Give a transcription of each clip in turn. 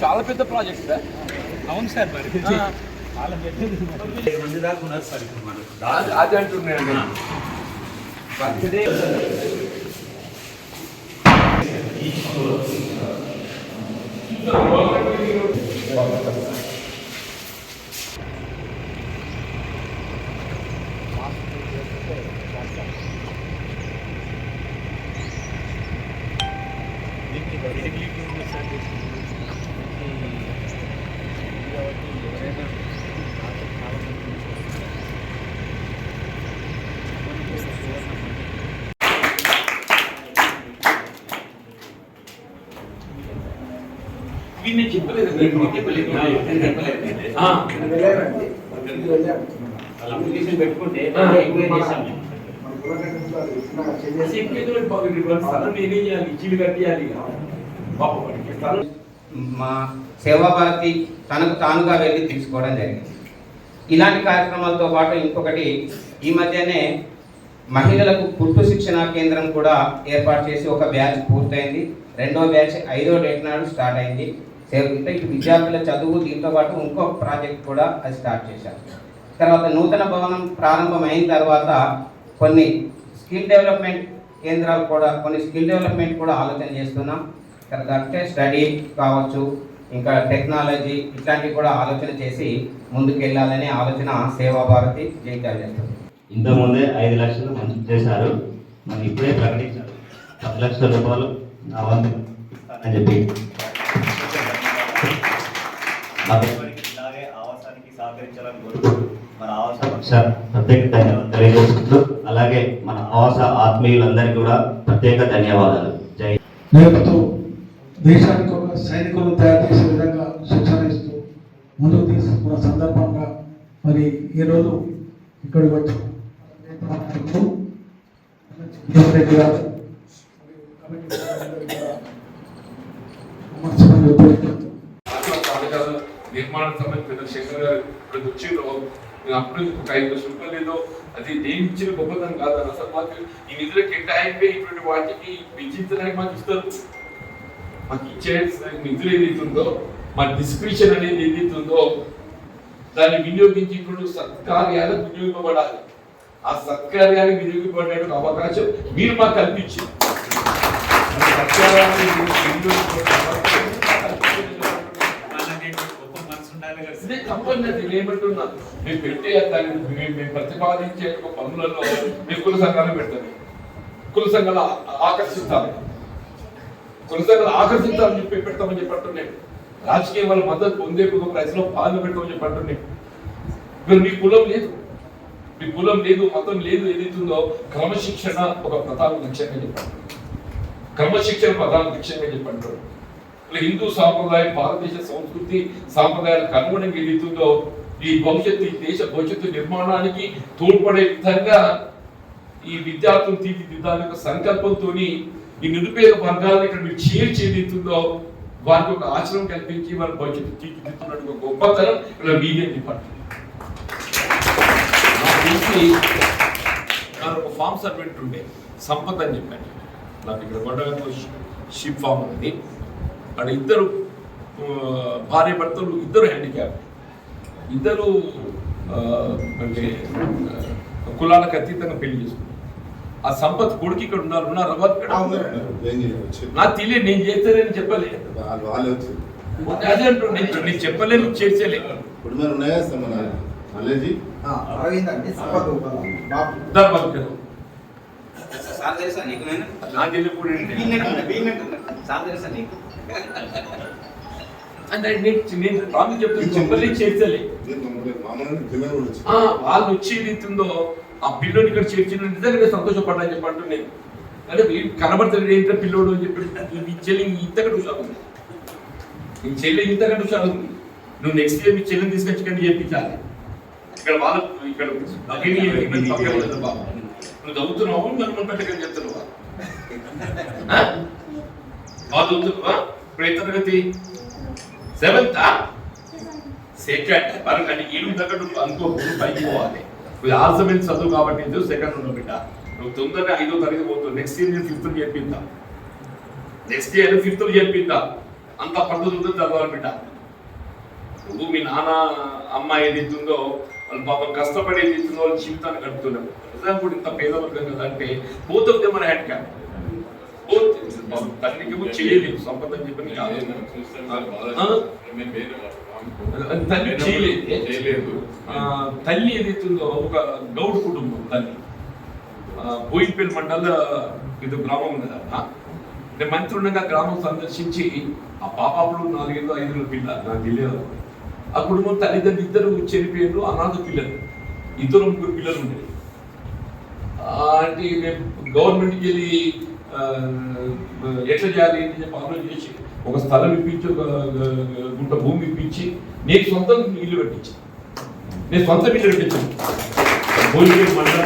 చాలా పెద్ద project sir అవును సార్ మరి ఆ. చాలా పెద్దది మంది దాకా ఉన్నారు సార్ ఇప్పుడు మనకు అది అది అంటున్నాను బర్త్డే ఇవి నేను చెప్పలేదు మీకు చెప్పలేదు నేను చెప్పలేదు ఆ. అప్లికేషన్ పెట్టుకుంటే ఆ. ఎంక్వైరీ చేశాం మేము. అసలు ఇంకేదో బాగుంది. ఇవాళ స్థలం నేనే చేయాలి ఇచ్చిలు కట్టియాలి మా సేవా భారతి తనకు తానుగా వెళ్ళి తీసుకోవడం జరిగింది. ఇలాంటి కార్యక్రమాలతో పాటు ఇంకొకటి ఈ మధ్యనే మహిళలకు పుట్టు శిక్షణ కేంద్రం కూడా ఏర్పాటు చేసి ఒక బ్యాచ్ పూర్తయింది. రెండో బ్యాచ్ ఐదో డేట్ నాడు స్టార్ట్ అయింది. ఇటు విద్యార్థుల చదువు దీంతో పాటు ఇంకో ప్రాజెక్ట్ కూడా అది స్టార్ట్ చేశారు. తర్వాత నూతన భవనం ప్రారంభమైన తర్వాత కొన్ని స్కిల్ డెవలప్మెంట్ కేంద్రాలు కూడా కొన్ని స్కిల్ డెవలప్మెంట్ కూడా ఆలోచన చేస్తున్నాం. అంటే స్టడీ కావచ్చు ఇంకా టెక్నాలజీ ఇట్లాంటివి కూడా ఆలోచన చేసి ముందుకు వెళ్ళాలనే ఆలోచన సేవా భారతి జైత్యాలు చేస్తుంది ఇంతకుముందే ఐదు లక్షలు మంజూరు చేశారు. మరి ఇప్పుడే ప్రకటించారు. పది లక్షల రూపాయలు నా వంతు అని చెప్పి. ఇలాగే ఆవాసానికి సహకరించాలని కోరుకుంటూ మన ఆవాస పక్ష ప్రత్యేక ధన్యవాదాలు తెలియజేసుకుంటూ అలాగే మన ఆవాస ఆత్మీయులందరికీ కూడా ప్రత్యేక ధన్యవాదాలు. జై. దేశానికి ఒక సైనికులను తయారు చేసే విధంగా శిక్షణ ఇస్తూ ముందుకు తీసుకున్న సందర్భంగా మరి ఈరోజు ఇక్కడికి వచ్చి. రెడ్డి గారు నిర్మాణ సమయం పెద్ద శంకర్ గారు ఇప్పుడు వచ్చిండ్రు నేను అప్పుడు ఒక ఐదు లక్షల లేదో అది దేని ఇచ్చిన గొప్పతనం కాదు అసలు మాకు ఈ నిధులు కేటాయింపే ఇటువంటి వాటికి వెచ్చించడానికి మాకు ఇస్తారు. మాకు ఇచ్చే నిధులు ఏదైతుందో మా డిస్క్రిప్షన్ అనేది ఏదైతుందో దాన్ని వినియోగించి ఇప్పుడు సత్కార్యాలకు వినియోగింపబడాలి. ఆ సత్కార్యానికి వినియోగింపబడే అవకాశం మీరు మాకు కల్పించారు. ఏమంటున్నా మేము పెట్టే దాన్ని మేము మేము ప్రతిపాదించే పనులలో మేము కుల సంఘాలు పెడతాము కుల సంఘాలు ఆ- ఆకర్షిస్తాను కుల ఆకర్షిస్తామని చెప్పి పెడతామని చెప్పి అంటున్నాను రాజకీయ వాళ్ళ మద్దతు పొందే ఒక ప్రజలో పాలు పెట్టమని చెప్పి అంటున్నాను మీ కులం లేదు. మీ కులం లేదు మతం లేదు ఏదైతుందో క్రమశిక్షణ ఒక ప్రధాన లక్ష్యంగా చెప్పండి క్రమశిక్షణ ప్రధాన లక్ష్యంగా చెప్పంటారు ఇలా హిందూ సాంప్రదాయం భారతదేశ సంస్కృతి సాంప్రదాయాలకు అనుగుణంగా ఏదైతుందో ఈ భవిష్యత్తు ఈ దేశ భవిష్యత్తు నిర్మాణానికి తోడ్పడే విధంగా ఈ విద్యార్థులు తీర్చిదిద్దాలని సంకల్పంతో ఈ నిరుపేద వర్గాలను ఇక్కడ మీరు చేర్చి వారికి ఒక ఆచరణ కల్పించి వారి భవిష్యత్తు తీర్చిదిద్దుతున్నట్టు ఒక గొప్పతనం ఇలా మీడియా డిపార్ట్మెంట్. నాకు తెలిసి నాకు ఒక ఫామ్ సర్వెంట్ ఉండే సంపద అని చెప్పాను. నాకు ఇక్కడ కొండగంలో షిప్ ఫామ్ ఉంది. అక్కడ ఇద్దరు భార్య భర్తలు ఇద్దరు హ్యాండిక్యాప్ ఇద్దరు అంటే కులాలకు అతీతంగా పెళ్ళి చేసుకుంటారు ఆ సంపత్ కొడుకు ఇక్కడ ఉన్నారు ఉన్నారు? నాకు తెలియదు నేను చేస్తానని చెప్పలే వాళ్ళే వచ్చి అదే అంటున్నా, నేను నేను చెప్పలేను నీకు నేను? అంటే. చెప్తాను చెప్పలే వాళ్ళు వచ్చి ఏదైతుందో ఆ పిల్లోని ఇక్కడ చేర్చిన నిజంగా సంతోషపడ్డాని చెప్పి అంటున్నాను అంటే వీడు కనబడతాడు ఏంటో పిల్లోడు అని చెప్పి ఈ చెల్లి ఇంతకంటే హుషారు ఉంది. ఈ చెల్లి ఇంతకంటే హుషారు ఉంది. నువ్వు నెక్స్ట్ ఇయర్ మీ చెల్లిని తీసుకొచ్చి ఇక్కడ చేయించాలి ఇక్కడ వాళ్ళు ఇక్కడ బాబు. నువ్వు చదువుతున్నావు మరి మనం పెట్టకని చెప్తున్నావా ఆ? బాగా చదువుతున్నావా ఇప్పుడు ఎంత తరగతి? సెవెంత్ సెకండ్ మరి కానీ ఈడు తగ్గట్టు అనుకోకుండా పైకి పోవాలి. ఇది ఆల్సమెంట్ చదువు కాబట్టి ఇది సెకండ్ ఉన్న బిడ్డ. నువ్వు తొందరగా ఐదో తరగతి పోతావు నెక్స్ట్ ఇయర్ నేను ఫిఫ్త్ చేపిద్దాం నెక్స్ట్ ఇయర్ ఫిఫ్త్ చెప్పిందా అంత పద్ధతులతో చదవాలి బిడ్డ. నువ్వు మీ నాన్న అమ్మ ఏది ఇస్తుందో వాళ్ళు పాపం కష్టపడి ఏది ఇస్తుందో వాళ్ళ జీవితాన్ని గడుపుతున్నాం ఎగ్జాంపుల్ ఇంత పేదవర్గం కదా అంటే both of them are handicap తల్లికి ఏమో చేయలేదు. సంపద చెప్పని కాదు? తల్లి చేయలేదు తల్లి. ఏదైతుందో ఒక గౌడ్ కుటుంబం తల్లి. ఆ, బోయిన్పల్లి మండల ఇది గ్రామం ఉంది కదా నేను మంత్రి ఉండగా గ్రామం సందర్శించి ఆ పాపాపుడు నాలుగేళ్ళు ఐదు పిల్ల నాకు తెలియదు. ఆ కుటుంబం తల్లిదండ్రులు ఇద్దరు చనిపోయారు అనాథ పిల్లలు. ఇద్దరు ముగ్గురు పిల్లలు ఉండేది. అంటే మేము గవర్నమెంట్కి వెళ్ళి ఎట్లా చేయాలి అని చెప్పి ఆలోచన చేసి ఒక స్థలం ఇప్పించి ఒక గుంట భూమి ఇప్పించి నేను సొంతం ఇల్లు పెట్టించి నేను సొంతం ఇల్లు పెట్టించాను భోజనం మండలం.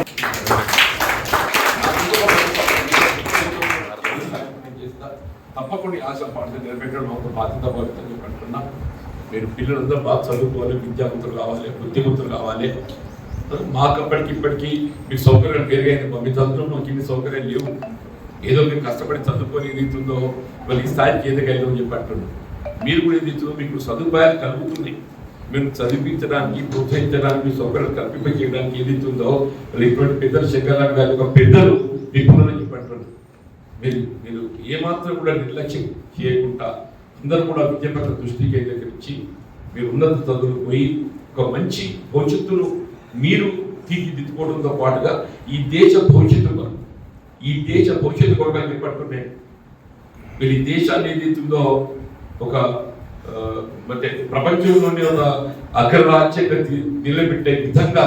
తప్పకుండా ఆశ పాటలు నిలబెట్టడం ఒక బాధ్యత పడుతుంది చెప్పంటున్నా. మీరు పిల్లలందరూ బాగా చదువుకోవాలి విద్యావంతులు కావాలి బుద్ధిమంతులు కావాలి. మాకు అప్పటికి ఇప్పటికీ మీకు సౌకర్యాలు పెరిగాయి మా మీ చదువులో మాకు ఇన్ని సౌకర్యాలు లేవు. ఏదో మీరు కష్టపడి చదువుకొని ఎదుగుతుందో వాళ్ళు ఈ స్థాయికి ఎదగలిగామని చెప్పి అంటున్నాను మీరు కూడా ఎదుగుతుందో మీకు సదుపాయాలు కలుగుతున్నాయి మేము చదివించడానికి ప్రోత్సహించడానికి సౌకర్యాలు కల్పింప చేయడానికి ఏదైతుందో వాళ్ళు ఇటువంటి పెద్దలు శంకర్లాల్ గారు ఒక పెద్దలు మీకు ఉన్నారని చెప్పి మీరు మీరు ఏమాత్రం కూడా నిర్లక్ష్యం చేయకుండా అందరూ కూడా విద్య పట్ల దృష్టి కేంద్రీకరించి మీరు ఉన్నత చదువులు పోయి ఒక మంచి భవిష్యత్తును మీరు తీర్చిదిద్దుకోవడంతో పాటుగా ఈ దేశ భవిష్యత్తు కొరకు ఈ దేశ భవిష్యత్తు కొరకు అని చెప్పట్టునే మీరు ఈ దేశాన్ని ఏదైతుందో ఒక అంటే ప్రపంచంలోనే ఒక అగ్రరాజ్యంగా నిలబెట్టే విధంగా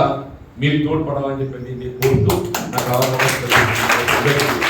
మీరు తోడ్పడాలని చెప్పి నేను కోరుతూ నాకు అవకాశం